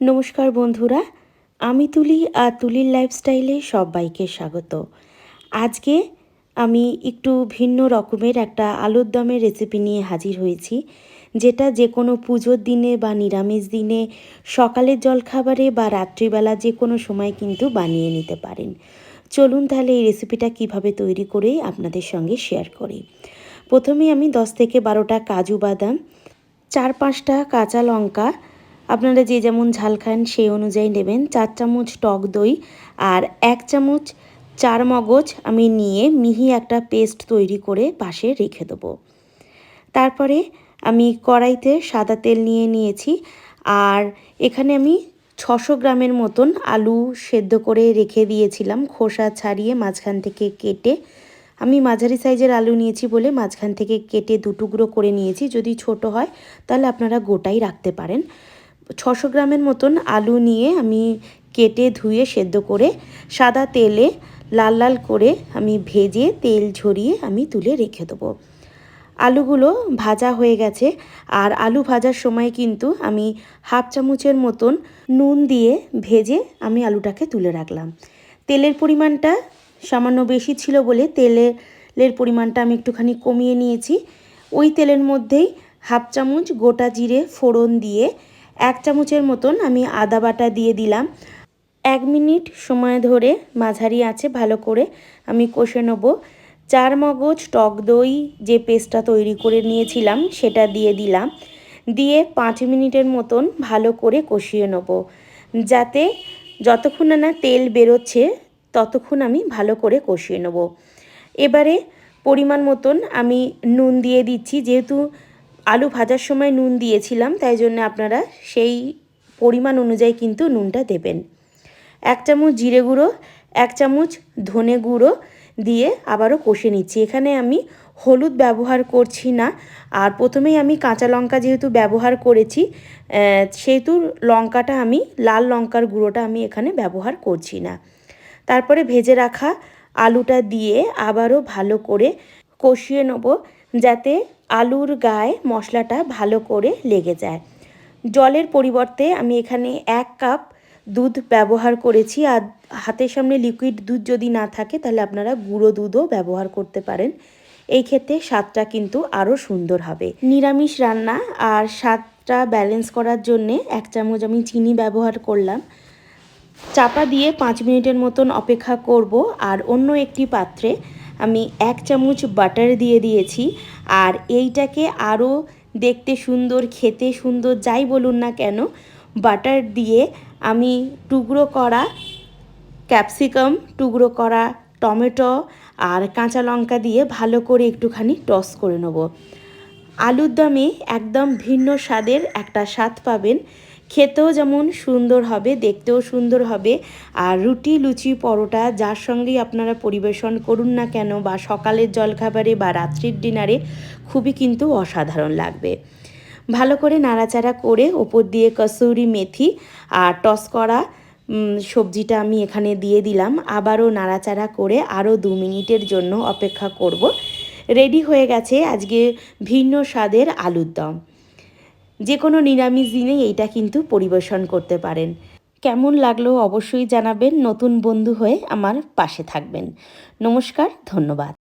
নমস্কার বন্ধুরা, আমি তুলি আর তুলির লাইফস্টাইলে সবাইকে স্বাগত। আজকে আমি একটু ভিন্ন রকমের একটা আলুর দমের রেসিপি নিয়ে হাজির হয়েছি, যেটা যে কোনো পুজোর দিনে বা নিরামিষ দিনে, সকালের জলখাবারে বা রাত্রিবেলা যে কোনো সময় কিন্তু বানিয়ে নিতে পারেন। চলুন তাহলে এই রেসিপিটা কীভাবে তৈরি করে আপনাদের সঙ্গে শেয়ার করি। প্রথমে আমি দশ থেকে বারোটা কাজু বাদাম, চার পাঁচটা কাঁচা লঙ্কা আপনারা যে যেমন ঝাল খান সেই অনুযায়ী নেবেন চার চামচ টক দই আর এক চামচ চার মগজ আমি নিয়ে মিহি একটা পেস্ট তৈরি করে পাশে রেখে দেবো। তারপরে আমি কড়াইতে সাদা তেল নিয়ে নিয়েছি আর এখানে আমি ছশো গ্রামের মতন আলু সেদ্ধ করে রেখে দিয়েছিলাম, খোসা ছাড়িয়ে মাঝখান থেকে কেটে। আমি মাঝারি সাইজের আলু নিয়েছি বলে মাঝখান থেকে কেটে দুটুকরো করে নিয়েছি, যদি ছোট হয় তাহলে আপনারা গোটাই রাখতে পারেন। ছশো গ্রামের মতন আলু নিয়ে আমি কেটে, ধুয়ে, সেদ্ধ করে সাদা তেলে লাল লাল করে আমি ভেজে তেল ঝরিয়ে আমি তুলে রেখে দেবো। আলুগুলো ভাজা হয়ে গেছে আর আলু ভাজার সময় কিন্তু আমি হাফ চামচের মতন নুন দিয়ে ভেজে আমি আলুটাকে তুলে রাখলাম। তেলের পরিমাণটা সামান্য বেশি ছিল বলে তেলের পরিমাণটা আমি একটুখানি কমিয়ে নিয়েছি। ওই তেলের মধ্যেই হাফ চামচ গোটা জিরে ফোড়ন দিয়ে এক চামচের মতন আমি আদা বাটা দিয়ে দিলাম। এক মিনিট সময় ধরে মাঝারি আছে ভালো করে আমি কষে নেব। চার মগজ টক দই যে পেস্টটা তৈরি করে নিয়েছিলাম সেটা দিয়ে দিলাম। দিয়ে পাঁচ মিনিটের মতন ভালো করে কষিয়ে নেব। যাতে যতক্ষণ না তেল বেরোচ্ছে ততক্ষণ আমি ভালো করে কষিয়ে নেব। এবারে পরিমাণ মতন আমি নুন দিয়ে দিচ্ছি। যেহেতু আলু ভাজার সময় নুন দিয়েছিলাম, তাই জন্য আপনারা সেই পরিমাণ অনুযায়ী কিন্তু নুনটা দেবেন। এক চামচ জিরে গুঁড়ো, এক চামচ ধনে গুঁড়ো দিয়ে আবারও কষে নিচ্ছি। এখানে আমি হলুদ ব্যবহার করছি না, আর প্রথমেই আমি কাঁচা লঙ্কা যেহেতু ব্যবহার করেছি সেহেতু লঙ্কাটা আমি, লাল লঙ্কার গুঁড়োটা আমি এখানে ব্যবহার করছি না। তারপরে ভেজে রাখা আলুটা দিয়ে আবারও ভালো করে কষিয়ে নেব, যাতে আলুর গায়ে মশলাটা ভালো করে লেগে যায়। জলের পরিবর্তে আমি এখানে এক কাপ দুধ ব্যবহার করেছি। আর হাতের সামনে লিকুইড দুধ যদি না থাকে, তাহলে আপনারা গুঁড়ো দুধও ব্যবহার করতে পারেন। এই ক্ষেত্রে স্বাদটা কিন্তু আরও সুন্দর হবে। নিরামিষ রান্না আর স্বাদটা ব্যালেন্স করার জন্যে এক চামচ আমি চিনি ব্যবহার করলাম। চাপা দিয়ে পাঁচ মিনিটের মতন অপেক্ষা করব। আর অন্য একটি পাত্রে আমি এক চামচ বাটার দিয়ে দিয়েছি। আর এইটাকে আরও দেখতে সুন্দর, খেতে সুন্দর, যাই বলুন না কেন বাটার দিয়ে আমি টুকরো করা ক্যাপসিকাম টুকরো করা টমেটো আর কাঁচা লঙ্কা দিয়ে ভালো করে একটুখানি টস করে নেব। আলুর দমে একদম ভিন্ন স্বাদের একটা স্বাদ পাবেন। খেতেও যেমন সুন্দর হবে, দেখতেও সুন্দর হবে। আর রুটি, লুচি, পরোটা যার সঙ্গেই আপনারা পরিবেশন করুন না কেন, বা সকালের জলখাবারে বা রাত্রির ডিনারে খুবই কিন্তু অসাধারণ লাগবে। ভালো করে নাড়াচাড়া করে ওপর দিয়ে কসুরি মেথি আর টস করা সবজিটা আমি এখানে দিয়ে দিলাম। আবারও নাড়াচাড়া করে আরও দু মিনিটের জন্য অপেক্ষা করব। রেডি হয়ে গেছে আজকে ভিন্ন স্বাদের আলুর দম। যে কোনো নিরামিষ দিনে এইটা কিন্তু পরিবেশন করতে পারেন। কেমন লাগল অবশ্যই জানাবেন। নতুন বন্ধু হয়ে আমার পাশে থাকবেন। নমস্কার, ধন্যবাদ।